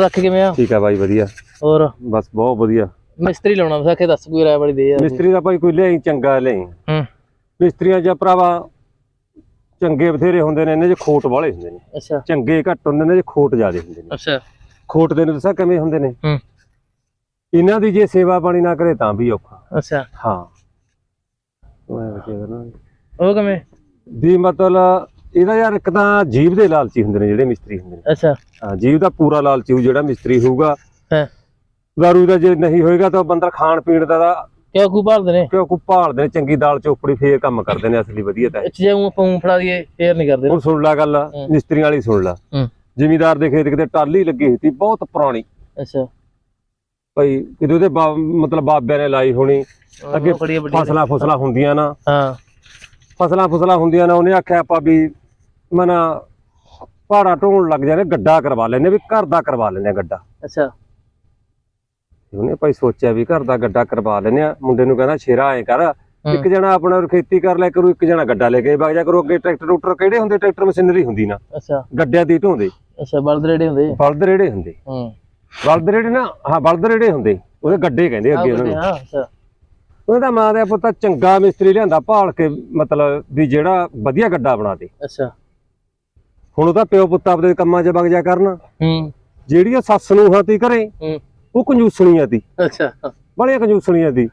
ਰੱਖ ਕਿਵੇਂ ਆ? ਠੀਕ ਆ ਬਾਈ ਵਧੀਆ। ਹੋਰ? ਬਸ ਬਹੁਤ ਵਧੀਆ। ਮਿਸਤਰੀ ਲਾਉਣਾ ਵਿਸਾਖੇ ਦੱਸ ਕੋਈ ਰਾਇ ਵਾਲੀ ਦੇ ਯਾਰ ਮਿਸਤਰੀ ਦਾ ਭਾਈ ਕੋਈ ਲਿਆਈ ਚੰਗਾ ਲਿਆਈ। ਹੂੰ। ਮਿਸਤਰੀਆਂ ਜਾਂ ਭਰਾਵਾ ਚੰਗੇ ਬਥੇਰੇ ਹੁੰਦੇ ਨੇ ਇਹਨਾਂ 'ਚ ਖੋਟ ਵਾਲੇ ਹੁੰਦੇ ਨੇ। ਅੱਛਾ। ਚੰਗੇ ਘੱਟ ਹੁੰਦੇ ਨੇ ਇਹਨਾਂ 'ਚ ਖੋਟ ਜ਼ਿਆਦੇ ਹੁੰਦੇ ਨੇ। ਅੱਛਾ। ਖੋਟ ਦੇ ਨੂੰ ਦੱਸਾਂ ਕਿਵੇਂ ਹੁੰਦੇ ਨੇ? ਹੂੰ। ਇਹਨਾਂ ਦੀ ਜੇ ਸੇਵਾ ਪਾਣੀ ਨਾ ਕਰੇ ਤਾਂ ਵੀ ਔਖਾ। ਅੱਛਾ। ਹਾਂ। ਉਹ ਕਿਵੇਂ? ਵੀ ਮਤਲਬ ਇਹਦਾ ਯਾਰ ਇੱਕ ਤਾਂ ਜੀਵ ਦੇ ਲਾਲਚੀ ਹੁੰਦੇ ਨੇ ਜਿਹੜੇ ਮਿਸਤਰੀ ਹੁੰਦੇ ਨੇ। ਅੱਛਾ। ਹਾਂ ਜੀਵ ਦਾ ਪੂਰਾ ਲਾਲਚੀ ਹੋਊ ਜਿਹੜਾ ਮਿਸਤਰੀ ਹੋਊਗਾ। ਹਾਂ। ਦਾਰੂ ਦਾ ਜੇ ਨਹੀਂ ਹੋਏਗਾ ਤਾਂ ਬੰਦਾ ਖਾਣ ਪੀਣ ਦਾ ਤਾਂ ਕਿਉਂ ਕੂ ਭਾਲਦੇ ਨੇ? ਕਿਉਂ ਕੋ ਭਾਲਦੇ ਨੇ? ਚੰਗੀ ਦਾਲ ਚੋਪੜੀ ਫੇਰ ਕੰਮ ਕਰਦੇ ਨੇ ਅਸਲੀ ਵਧੀਆ ਤਾਂ। ਜੇ ਉਹ ਊਂ ਫੜਾ ਦਈਏ ਫੇਰ ਨਹੀਂ ਕਰਦੇ। ਹੁਣ ਸੁਣ ਲੈ ਗੱਲ। ਮਿਸਤਰੀਆਂ ਵਾਲੀ ਸੁਣ ਲੈ। ਜ਼ਿਮੀਦਾਰ ਦੇ ਖੇਤ ਕਿਤੇ ਟਾਲੀ ਲੱਗੀ ਹੋਈ ਸੀ ਬਹੁਤ ਪੁਰਾਣੀ। ਅੱਛਾ। ਭਾਈ ਕਿਤੇ ਉਹਦੇ ਮਤਲਬ ਬਾਬਿਆਂ ਨੇ ਲਾਈ ਹੋਣੀ ਅੱਗੇ ਫਸਲਾਂ ਫਸਲਾਂ ਹੁੰਦੀਆਂ ਨਾ। ਹਾਂ। ਫਸਲਾਂ ਫਸਲਾਂ ਹੁੰਦੀਆਂ ਨਾ ਉਹਨੇ ਆਖਿਆ ਆਪਾਂ ਵੀ ਮਨਾ ਪਹਾੜਾ ਢੋਣ ਲੱਗ ਜਾਣੇ ਗੱਡਾ ਕਰਵਾ ਲੈਨੇ ਵੀ ਘਰ ਦਾ ਕਰਵਾ ਲੈਨੇ ਗੱਡਾ। ਅੱਛਾ। ਉਹਨੇ ਭਾਈ ਸੋਚਿਆ ਵੀ ਘਰ ਦਾ ਗੱਡਾ ਕਰਵਾ ਲੈਨੇ ਆ। ਮੁੰਡੇ ਨੂੰ ਕਹਿੰਦਾ ਸ਼ੇਰਾ ਐ ਕਰ ਇੱਕ ਜਣਾ ਆਪਣਾ ਖੇਤੀ ਕਰ ਲਿਆ ਕਰੂ ਇੱਕ ਜਣਾ ਗੱਡਾ ਲੈ ਕੇ ਵਗ ਜਾ ਕਰੂ। ਅੱਗੇ ਟਰੈਕਟਰ ਟਰੂਕਟਰ ਕਿਹੜੇ ਹੁੰਦੇ? ਟਰੈਕਟਰ ਮਸ਼ੀਨਰੀ ਹੁੰਦੀ ਨਾ। ਅੱਛਾ। ਗੱਡਿਆਂ ਦੀ ਢੋਂਦੇ। ਅੱਛਾ ਬਲਦ ਰੇੜੇ ਹੁੰਦੇ। ਬਲਦ ਰੇੜੇ ਹੁੰਦੇ। ਹੂੰ। ਬਲਦ ਰੇੜੇ ਨਾ ਹਾਂ ਬਲਦ ਰੇੜੇ ਹੁੰਦੇ। ਉਹਦੇ ਗੱਡੇ ਕਹਿੰਦੇ ਅੱਗੇ ਉਹਨਾਂ ਨੂੰ। ਹਾਂ ਅੱਛਾ। ਉਹਦਾ ਮਾਂ ਦਾ ਪੁੱਤ ਚੰਗਾ ਮਿਸਤਰੀ ਲਿਆਂਦਾ ਭਾਲ ਕੇ ਮਤਲਬ ਵੀ ਜਿਹੜਾ ਵਧੀਆ ਗੱਡਾ ਬਣਾ ਦੇ ਅੱਛਾ। ਹੁਣ ਉਹਦਾ ਪਿਓ ਪੁੱਤ ਆਪਦੇ ਕੰਮਾਂ 'ਚ ਵਗ ਜਾ ਕਰਨ। ਹੂੰ। ਜਿਹੜੀ ਉਹ ਸੱਸ ਨੂੰ ਹਾਤੀ ਕਰੇ ਹੂੰ। ਉਹ ਕੰਜੂਸਣੀਆਂ ਦੀ ਅੱਛਾ। ਬੜੀਆਂ ਕੰਜੂਸਣੀਆਂ ਦੀ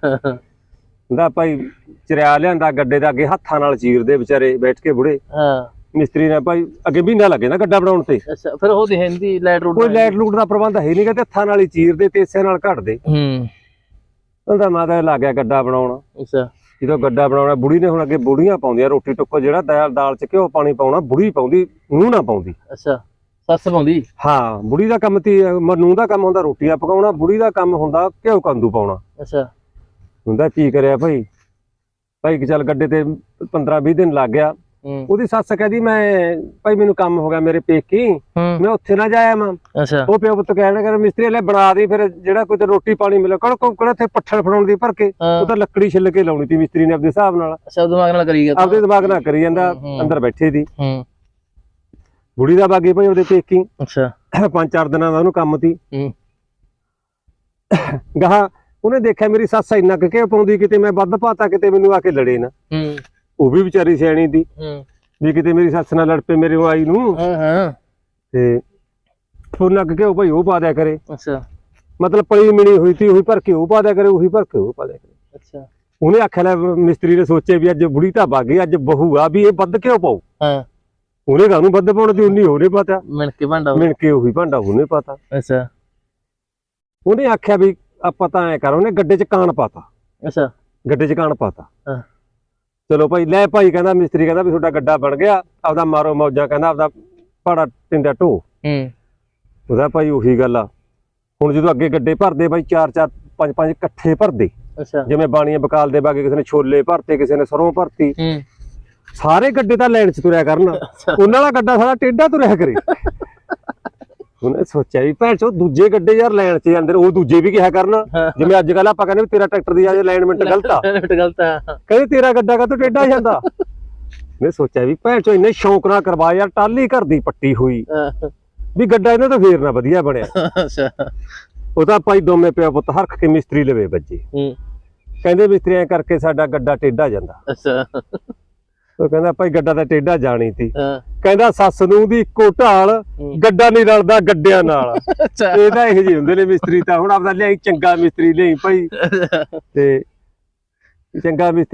ਦਾ ਭਾਈ ਚਰਿਆ ਲਿਆਂਦਾ ਗੱਡੇ ਦਾ ਅੱਗੇ ਹੱਥਾਂ ਨਾਲ ਚੀਰਦੇ ਵਿਚਾਰੇ ਬੈਠ ਕੇ ਬੁੜੇ। ਹਾਂ। ਮਿਸਤਰੀ ਨੇ ਭਾਈ ਅੱਗੇ ਮਹੀਨਾ ਲੱਗੇ ਨਾ ਗੱਡਾ ਬਣਾਉਣ ਤੇ। ਅੱਛਾ ਫਿਰ ਉਹ ਦਿਖਾਉਂਦੀ ਲਾਈਟ ਰੂਟ ਕੋਈ ਲਾਈਟ ਲੂਟ ਦਾ ਪ੍ਰਬੰਧ ਹੈ ਨਹੀਂਗਾ ਤੇ ਹੱਥਾਂ ਨਾਲ ਹੀ ਚੀਰਦੇ ਤੇ ਇਸੇ ਨਾਲ ਘੜਦੇ ਹੂੰ। ਉਹਦਾ ਮਾਤਾ ਲੱਗ ਗਿਆ ਗੱਡਾ ਬਣਾਉਣ। ਅੱਛਾ। ਜਦੋਂ ਗੱਡਾ ਬਣਾਉਣਾ ਬੁੜੀ ਨੇ ਹੁਣ ਅੱਗੇ ਬੁੜੀਆਂ ਪਾਉਂਦੀਆਂ ਰੋਟੀ ਟੁੱਕੋ ਜਿਹੜਾ ਦਾਲ ਦਾਲ ਚ ਘਿਓ ਪਾਣੀ ਪਾਉਣਾ ਬੁੜੀ ਪਾਉਂਦੀ ਨੂੰ ਨਾ ਪਾਉਂਦੀ। ਅੱਛਾ ਸੱਸ ਪਾਉਂਦੀ? ਹਾਂ ਬੁੜੀ ਦਾ ਕੰਮ ਤੀ ਮਨੂੰ ਦਾ ਕੰਮ ਹੁੰਦਾ ਰੋਟੀਆਂ ਪਕਾਉਣਾ ਬੁੜੀ ਦਾ ਕੰਮ ਹੁੰਦਾ ਘਿਓ ਕੰਦੂ ਪਾਉਣਾ। ਅੱਛਾ। ਹੁੰਦਾ ਕੀ ਕਰਿਆ ਭਾਈ? ਭਾਈ ਕਿ ਚੱਲ ਗੱਡੇ ਤੇ 15 20 ਦਿਨ ਲੱਗ ਗਿਆ। ਉਹਦੀ ਸੱਸ ਕਹਿੰਦੀ ਮੈਂ ਭਾਈ ਮੈਨੂੰ ਕੰਮ ਹੋ ਗਿਆ ਮੇਰੇ ਪੇਕੀ। ਮੈਂ ਉੱਥੇ ਨਾ ਜਾਇਆ ਮੈਂ। ਅੱਛਾ। ਉਹ ਪਿਓ ਪੁੱਤ ਕਹਿਣ ਕਰ ਮਿਸਤਰੀ ਲੈ ਬਣਾ ਦੇ ਫਿਰ ਜਿਹੜਾ ਕੋਈ ਤੇ ਰੋਟੀ ਪਾਣੀ ਮਿਲੇ ਕਣ ਕੋ ਕਿਹੜਾ ਇੱਥੇ ਪੱਠਲ ਫੜਾਉਣ ਦੀ ਭਰ ਕੇ ਉਹ ਤਾਂ ਲੱਕੜੀ ਛਿੱਲ ਕੇ ਲਾਉਣੀ ਤੀ ਮਿਸਤਰੀ ਨੇ ਆਪਣੇ ਹਿਸਾਬ ਨਾਲ। ਅੱਛਾ ਦਿਮਾਗ ਨਾਲ ਕਰੀ ਗਿਆ ਆਪਦੇ ਦਿਮਾਗ ਨਾਲ ਕਰੀ ਜਾਂਦਾ। ਅੰਦਰ ਬੈਠੇ ਦੀ। ਹੂੰ। ਬੁੜੀ ਦਾ ਬਾਗੀ ਭਾਈ ਉਹਦੇ ਪੇਕੀ। ਅੱਛਾ। ਪੰਜ ਚਾਰ ਦਿਨਾਂ ਦਾ ਉਹਨੂੰ ਕੰਮ ਹੂੰ। ਗਾਹਾਂ ਉਹਨੇ ਦੇਖਿਆ ਮੇਰੀ ਸੱਸ ਇੰਨਾ ਕੁ ਪਾਉਂਦੀ ਕਿਤੇ ਮੈਂ ਵੱਧ ਪਾਤਾ ਕਿਤੇ ਮੈਨੂੰ ਆ ਕੇ ਲੜੇ ਨਾ। ਹੂੰ। ਉਹ ਵੀ ਵਿਚਾਰੀ ਸਿਆਣੀ ਦੀ। ਹੂੰ। ਵੀ ਕਿਤੇ ਮੇਰੀ ਸੱਸ ਨਾਲ ਲੜ ਪਏ ਮੇਰੇ ਉਹ ਆਈ ਨੂੰ। ਹਾਂ ਹਾਂ। ਤੇ ਉਹਨਾਂ ਕੁ ਘਿਓ ਭਾਈ ਉਹ ਪਾ ਦਿਆ ਕਰੇ। ਅੱਛਾ। ਮਤਲਬ ਪਲੀ ਮਿਣੀ ਹੋਈ ਤੀ ਉਹੀ ਭਰ ਕੇ ਉਹ ਪਾ ਦਿਆ ਕਰੇ ਉਹੀ ਭਰ ਕੇ ਉਹ ਪਾ ਦਿਆ ਕਰੇ। ਅੱਛਾ। ਉਹਨੇ ਆਖਿਆ ਲੈ ਮਿਸਤਰੀ ਨੇ ਸੋਚੇ ਵੀ ਅੱਜ ਬੁੜੀ ਤਾਂ ਬਾਗੀ ਅੱਜ ਬਹੂ ਆ ਵੀ ਇਹ ਵੱਧ ਕਿਉਂ ਪਾਉ ਹਾਂ। ਉਹਨੇ ਕਾਹਨੂੰ ਵੱਧ ਪਾਉਣ ਦੀ ਉਨੀ ਹੋਰੇ ਪਤਾ। ਮਿਣ ਕੇ ਭਾਂਡਾ ਮਿਣ ਕੇ ਉਹੀ ਭਾਂਡਾ ਉਹਨੇ ਪਤਾ। ਅੱਛਾ। ਉਹਨੇ ਆਖਿਆ ਵੀ ਆਪਾਂ ਤਾਂ ਐ ਕਰ ਉਹਨੇ ਗੱਡੇ 'ਚ ਕਾਣ ਪਾਤਾ। ਅੱਛਾ। ਗੱਡੇ 'ਚ ਕਾਣ ਪਾਤਾ। ਹਾਂ। ਚਲੋ ਭਾਈ ਲੈ ਭਾਈ ਕਹਿੰਦਾ ਮਿਸਤਰੀ ਕਹਿੰਦਾ ਵੀ ਤੁਹਾਡਾ ਗੱਡਾ ਬਣ ਗਿਆ ਆਪਦਾ ਮਾਰੋ ਮੌਜਾਂ ਕਹਿੰਦਾ ਆਪਦਾ ਪਾੜਾ ਟਿੰਡਾ ਢੋ। ਹੂੰ। ਉਹਦਾ ਭਾਈ ਉਹੀ ਗੱਲ ਆ। ਹੁਣ ਜਦੋਂ ਅੱਗੇ ਗੱਡੇ ਭਰਦੇ ਬਾਈ ਚਾਰ ਚਾਰ ਪੰਜ ਪੰਜ ਇਕੱਠੇ ਭਰਦੇ। ਅੱਛਾ। ਜਿਵੇਂ ਬਾਣੀਆਂ ਬਕਾਲ ਦੇ ਬਾਗੇ ਕਿਸੇ ਨੇ ਛੋਲੇ ਭਰਤੇ ਕਿਸੇ ਨੇ ਸਰੋਂ ਭਰਤੀ। ਹੂੰ। ਸਾਰੇ ਗੱਡੇ ਤਾਂ ਲਾਈਨ 'ਚ ਤੁਰਿਆ ਕਰਨ। ਉਹਨਾਂ ਦਾ ਗੱਡਾ ਸਾਰਾ ਟੇਢਾ ਤੁਰਿਆ ਕਰੇ। ਉਹਨੇ ਸੋਚਿਆ ਵੀ ਭੈਣ ਚੋ ਦੂਜੇ ਗੱਡੇ ਯਾਰ ਲਾਈਨ 'ਚ ਜਾਂਦੇ ਨੇ ਉਹ ਦੂਜੇ ਵੀ ਕਿਹਾ ਕਰਨ। ਜਿਵੇਂ ਅੱਜ ਕੱਲ ਆਪਾਂ ਕਹਿੰਦੇ ਵੀ ਤੇਰਾ ਟਰੈਕਟਰ ਦੀ ਆ ਅਲਾਈਨਮੈਂਟ ਗਲਤ ਆ। ਗਲਤ ਆ। ਕਹਿੰਦੇ ਤੇਰਾ ਗੱਡਾ ਕਾ ਟੇਢਾ ਜਾਂਦਾ? ਮੈਂ ਸੋਚਿਆ ਵੀ ਭੈਣ ਚੋ ਇੰਨੇ ਸ਼ੌਂਕ ਨਾਲ ਕਰਵਾ ਯਾਰ ਟਾਲੀ ਘਰ ਦੀ ਪੱਟੀ ਹੋਈ। ਵੀ ਗੱਡਾ ਇਹਨਾਂ ਤੋਂ ਫੇਰ ਨਾ ਵਧੀਆ ਬਣਿਆ। ਅੱਛਾ। ਉਹ ਤਾਂ ਭਾਈ ਦੋਵੇਂ ਪਿਓ ਪੁੱਤ ਹਰਖ ਕੇ ਮਿਸਤਰੀ ਲਵੇ ਵੱਜੇ ਹੂੰ। ਕਹਿੰਦੇ ਮਿਸਤਰੀ ਐਂ ਕਰਕੇ ਸਾਡਾ ਗੱਡਾ ਟੇਢਾ ਜਾਂਦਾ। ਅੱਛਾ। ਉਹ ਕਹਿੰਦਾ ਭਾਈ ਗੱਡਾ ਤਾਂ ਟੇਢਾ ਜਾਣੀ ਤੀ ਹਾਂ। ਕਹਿੰਦਾ ਸੱਸ ਨੂੰ ਦੀ ਇੱਕੋ ਢਾਲ ਹੂੰ। ਗੱਡਾ ਨਹੀਂ ਰਲਦਾ ਗੱਡਿਆਂ ਨਾਲ। ਇਹ ਤਾਂ ਇਹੋ ਜਿਹੇ ਹੁੰਦੇ ਨੇ ਮਿਸਤਰੀ ਤਾਂ ਹੁਣ ਆਪਦਾ ਲਿਆਈ ਚੰਗਾ ਮਿਸਤਰੀ ਲਿਆਈ ਭਾਈ। ਤੇ ਚੰਗਾ ਮਿਸਤਰੀ